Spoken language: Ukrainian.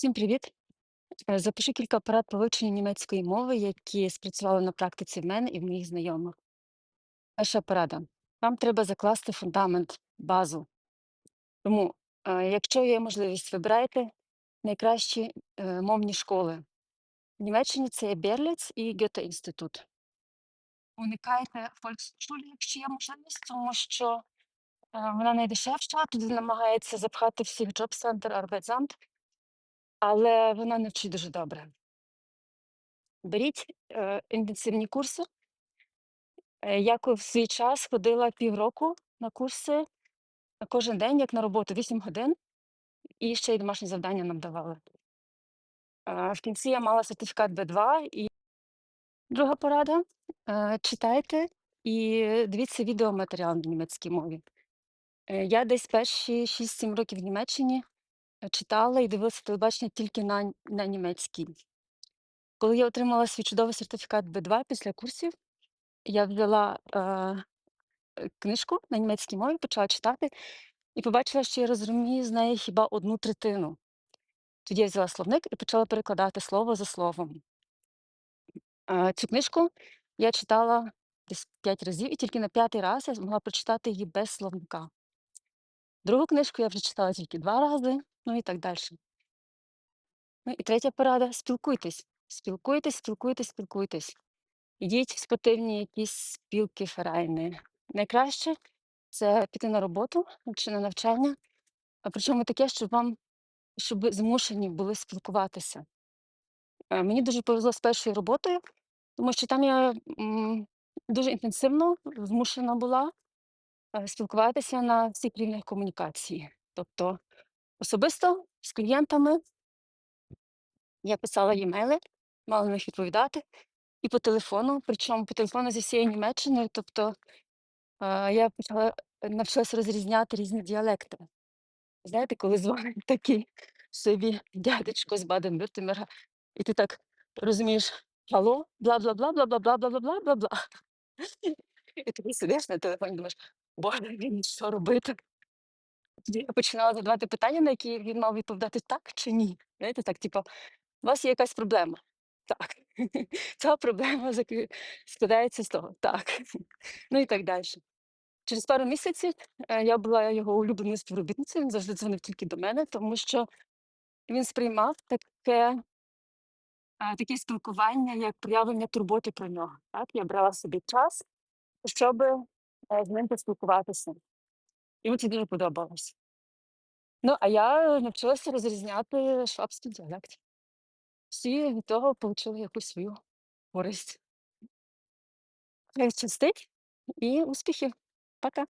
Всім привіт! Е, Запиши кілька порад по вивченню німецької мови, які спрацювали на практиці в мене і в моїх знайомих. Перша порада. Вам треба закласти фундамент, базу. Тому, е, якщо є можливість, вибирайте найкращі е, мовні школи. В Німеччині це є Берліц і Гьоте інститут. Уникайте Volksschule, якщо є можливість, тому що е, вона найдешевша, туди намагається запхати всіх джоб-центр, Arbeitsamt, але вона не вчить дуже добре. Беріть е, інтенсивні курси. Е, Я в свій час ходила півроку на курси кожен день, як на роботу, 8 годин, і ще й домашні завдання нам давали. Е, В кінці я мала сертифікат B2 і друга порада. е, Читайте і дивіться відеоматеріал на німецькій мові. Я десь перші 6-7 років в Німеччині читала і дивилася телебачення тільки на, на німецькій. Коли я отримала свій чудовий сертифікат B2 після курсів, я взяла е, книжку на німецькій мові, почала читати і побачила, що я розумію з неї хіба одну третину. Тоді я взяла словник і почала перекладати слово за словом. Е, Цю книжку я читала десь 5 разів, і тільки на п'ятий раз я змогла прочитати її без словника. Другу книжку я вже читала тільки два рази, ну і так далі. Ну і третя порада спілкуйтесь. Спілкуйтесь, спілкуйтесь, спілкуйтесь. Ідіть в спортивні якісь спілки, ферайни. Найкраще це піти на роботу чи на навчання, а причому таке, щоб вам щоб змушені були спілкуватися. Мені дуже повезло з першою роботою, тому що там я дуже інтенсивно змушена була е, спілкуватися на всіх рівнях комунікації. Тобто особисто з клієнтами я писала їмейли, мала на них відповідати, і по телефону, причому по телефону зі всією Німеччиною. Тобто е, я почала навчилася розрізняти різні діалекти. Знаєте, коли дзвонить такий собі дядечко з Баден-Вюртемберга, і ти так розумієш: "Алло, бла-бла-бла, бла-бла-бла, бла-бла-бла, бла-бла". І ти сидиш на телефоні, думаєш: "Боже мій, що робити?" Я починала задавати питання, на які він мав відповідати так чи ні. Знаєте, так, типу: "У вас є якась проблема?" "Так." "Ця проблема складається з того." "Так." Ну і так далі. Через пару місяців, е, я була його улюбленою співробітницею, він завжди дзвонив тільки до мене, тому що він сприймав таке, е, таке спілкування як проявлення турботи про нього. Так, я брала собі час, щоб е, з ним поспілкуватися. Йому це дуже подобалось. Ну, а я навчилася розрізняти швабський діалект. Всі від того отримали якусь свою користь. Щастить і успіхів. Пока.